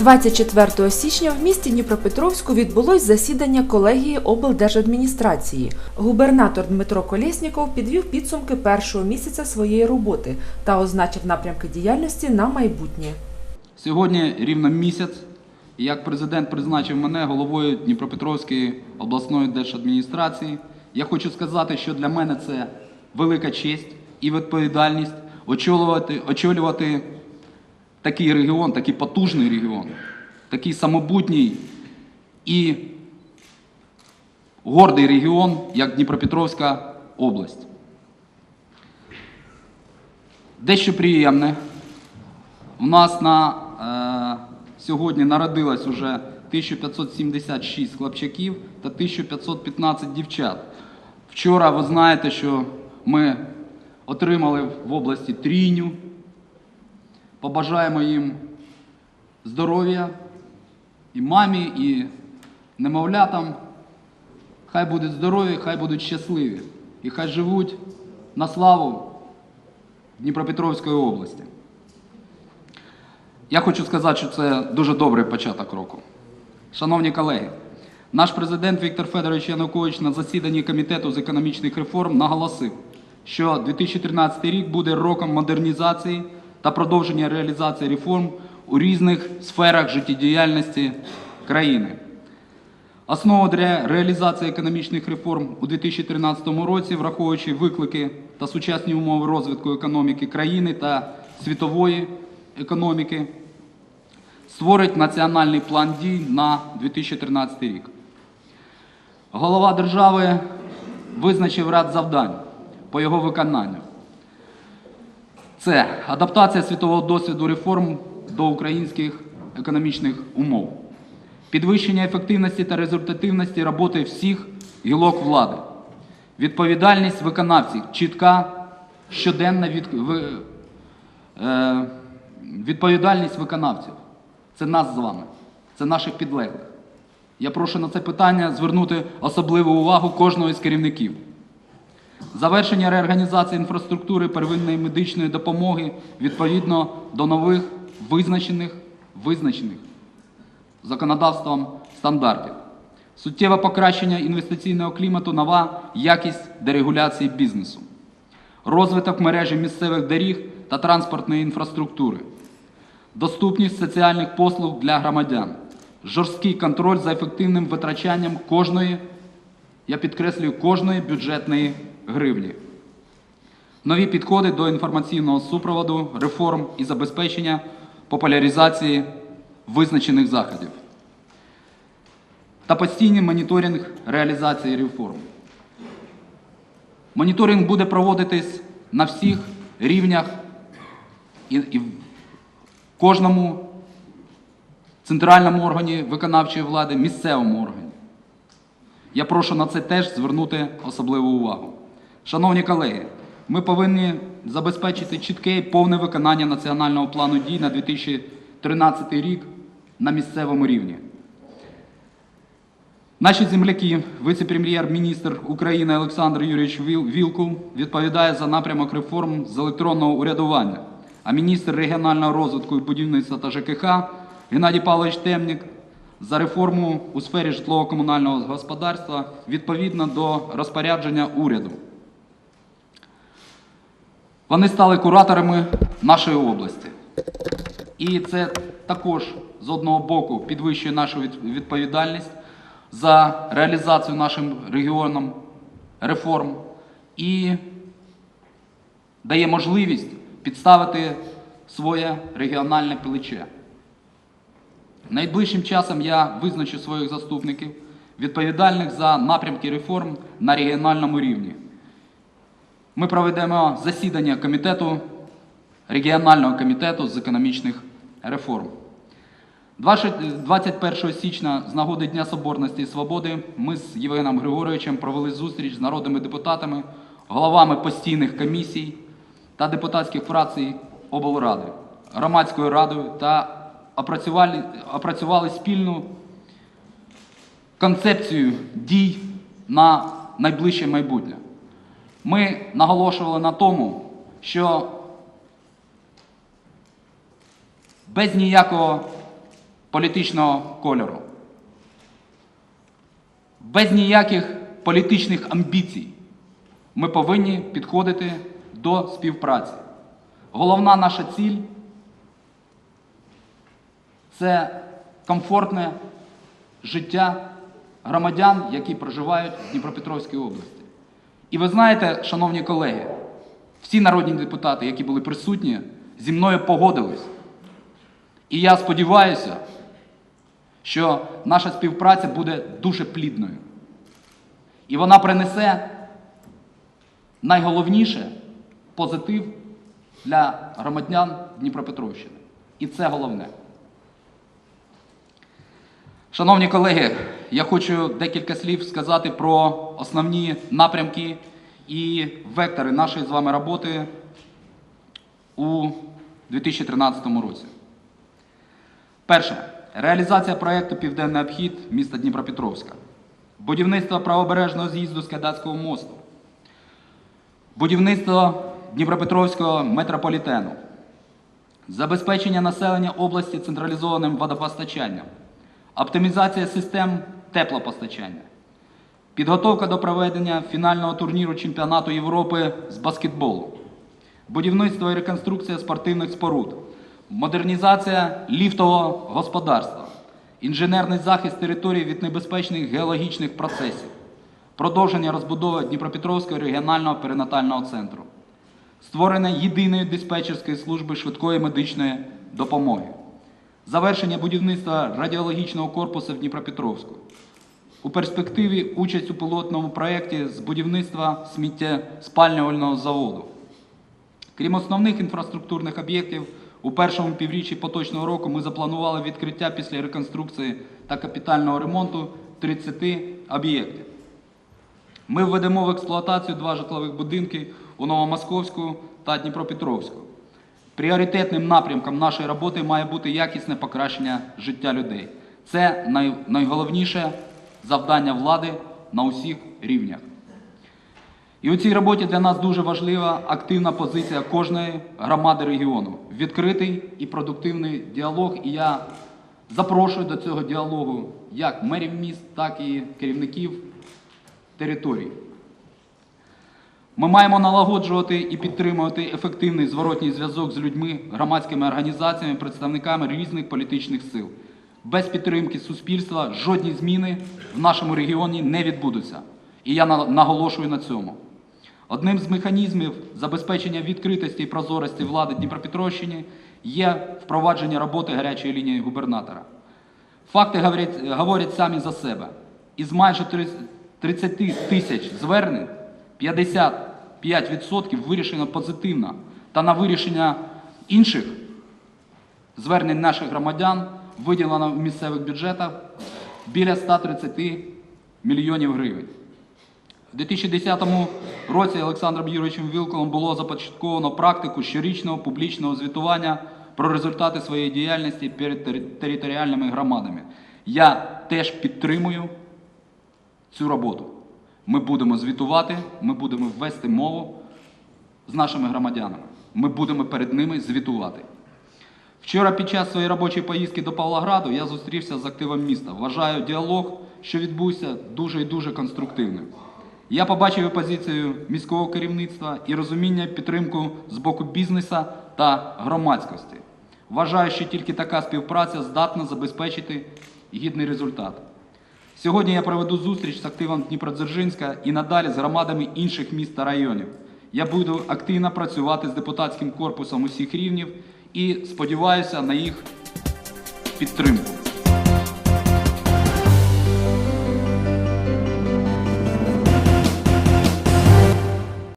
24 січня в місті Дніпропетровську відбулось засідання колегії облдержадміністрації. Губернатор Дмитро Колєсніков підвів підсумки першого місяця своєї роботи та означив напрямки діяльності на майбутнє. Сьогодні рівно місяць, як президент призначив мене головою Дніпропетровської обласної держадміністрації. Я хочу сказати, що для мене це велика честь і відповідальність очолювати, очолювати такий регіон, такий потужний регіон, такий самобутній і гордий регіон, як Дніпропетровська область. Дещо приємне. У нас на е, сьогодні народилось уже 1576 хлопчаків та 1515 дівчат. Вчора ви знаєте, що ми отримали в області трійню. Побажаємо їм здоров'я і мамі, і немовлятам. Хай будуть здорові, хай будуть щасливі і хай живуть на славу Дніпропетровської області. Я хочу сказати, що це дуже добрий початок року. Шановні колеги, наш президент Віктор Федорович Янукович на засіданні Комітету з економічних реформ наголосив, що 2013 рік буде роком модернізації та продовження реалізації реформ у різних сферах життєдіяльності країни. Основу для реалізації економічних реформ у 2013 році, враховуючи виклики та сучасні умови розвитку економіки країни та світової економіки, створить національний план дій на 2013 рік. Голова держави визначив ряд завдань по його виконанню. Це адаптація світового досвіду реформ до українських економічних умов, підвищення ефективності та результативності роботи всіх гілок влади, відповідальність виконавців, чітка щоденна від, е, відповідальність виконавців. Це нас з вами, це наших підлеглих. Я прошу на це питання звернути особливу увагу кожного із керівників. Завершення реорганізації інфраструктури первинної медичної допомоги відповідно до нових визначених, визначених законодавством стандартів. Суттєве покращення інвестиційного клімату, нова якість дерегуляції бізнесу. Розвиток мережі місцевих доріг та транспортної інфраструктури. Доступність соціальних послуг для громадян. Жорсткий контроль за ефективним витрачанням кожної, я підкреслюю, кожної бюджетної гривні. Нові підходи до інформаційного супроводу, реформ і забезпечення популяризації визначених заходів. Та постійний моніторинг реалізації реформ. Моніторинг буде проводитись на всіх рівнях і, і в кожному центральному органі виконавчої влади, місцевому органі. Я прошу на це теж звернути особливу увагу. Шановні колеги, ми повинні забезпечити чітке і повне виконання національного плану дій на 2013 рік на місцевому рівні. Наші земляки, віце-прем'єр-міністр України Олександр Юрійович Віл- Вілкул відповідає за напрямок реформ з електронного урядування, а міністр регіонального розвитку і будівництва та ЖКХ Геннадій Павлович Темнік за реформу у сфері житлово-комунального господарства відповідно до розпорядження уряду. Вони стали кураторами нашої області. І це також з одного боку підвищує нашу відповідальність за реалізацію нашим регіоном реформ і дає можливість підставити своє регіональне плече. Найближчим часом я визначу своїх заступників, відповідальних за напрямки реформ на регіональному рівні. Ми проведемо засідання комітету, регіонального комітету з економічних реформ. 21 січня з нагоди Дня Соборності і Свободи ми з Євгеном Григоровичем провели зустріч з народними депутатами, головами постійних комісій та депутатських фракцій облради, громадською радою та опрацювали, опрацювали спільну концепцію дій на найближче майбутнє. Ми наголошували на тому, що без ніякого політичного кольору. Без ніяких політичних амбіцій ми повинні підходити до співпраці. Головна наша ціль це комфортне життя громадян, які проживають в Дніпропетровській області. І ви знаєте, шановні колеги, всі народні депутати, які були присутні, зі мною погодились. І я сподіваюся, що наша співпраця буде дуже плідною. І вона принесе найголовніше позитив для громадян Дніпропетровщини. І це головне. Шановні колеги, я хочу декілька слів сказати про основні напрямки і вектори нашої з вами роботи у 2013 році. Перше. Реалізація проєкту Південний обхід міста Дніпропетровська. Будівництво правобережного з'їзду з Кадацького мосту. Будівництво Дніпропетровського метрополітену. Забезпечення населення області централізованим водопостачанням. Оптимізація систем теплопостачання. Підготовка до проведення фінального турніру Чемпіонату Європи з баскетболу. Будівництво і реконструкція спортивних споруд. Модернізація ліфтового господарства. Інженерний захист території від небезпечних геологічних процесів. Продовження розбудови Дніпропетровського регіонального перинатального центру. Створення єдиної диспетчерської служби швидкої медичної допомоги. Завершення будівництва радіологічного корпусу в Дніпропетровську. У перспективі участь у пілотному проєкті з будівництва сміттєспалювального заводу. Крім основних інфраструктурних об'єктів, у першому півріччі поточного року ми запланували відкриття після реконструкції та капітального ремонту 30 об'єктів. Ми введемо в експлуатацію два житлових будинки у Новомосковську та Дніпропетровську. Пріоритетним напрямком нашої роботи має бути якісне покращення життя людей. Це найголовніше завдання влади на усіх рівнях. І у цій роботі для нас дуже важлива активна позиція кожної громади регіону, відкритий і продуктивний діалог. І я запрошую до цього діалогу як мерів міст, так і керівників територій. Ми маємо налагоджувати і підтримувати ефективний зворотній зв'язок з людьми, громадськими організаціями, представниками різних політичних сил. Без підтримки суспільства жодні зміни в нашому регіоні не відбудуться. І я на- наголошую на цьому. Одним з механізмів забезпечення відкритості і прозорості влади Дніпропетровщини є впровадження роботи гарячої лінії губернатора. Факти говорять, говорять самі за себе. Із майже 30 тисяч звернень 55% вирішено позитивно. Та на вирішення інших звернень наших громадян виділено в місцевих бюджетах біля 130 мільйонів гривень. У 2010 році Олександром Юрійовичем Вілколом було започатковано практику щорічного публічного звітування про результати своєї діяльності перед територіальними громадами. Я теж підтримую цю роботу. Ми будемо звітувати, ми будемо вести мову з нашими громадянами. Ми будемо перед ними звітувати. Вчора під час своєї робочої поїздки до Павлограду я зустрівся з активом міста. Вважаю діалог, що відбувся, дуже і дуже конструктивним. Я побачив позицію міського керівництва і розуміння підтримку з боку бізнеса та громадськості. Вважаю, що тільки така співпраця здатна забезпечити гідний результат. Сьогодні я проведу зустріч з активом Дніпродзержинська і надалі з громадами інших міст та районів. Я буду активно працювати з депутатським корпусом усіх рівнів і сподіваюся на їх підтримку.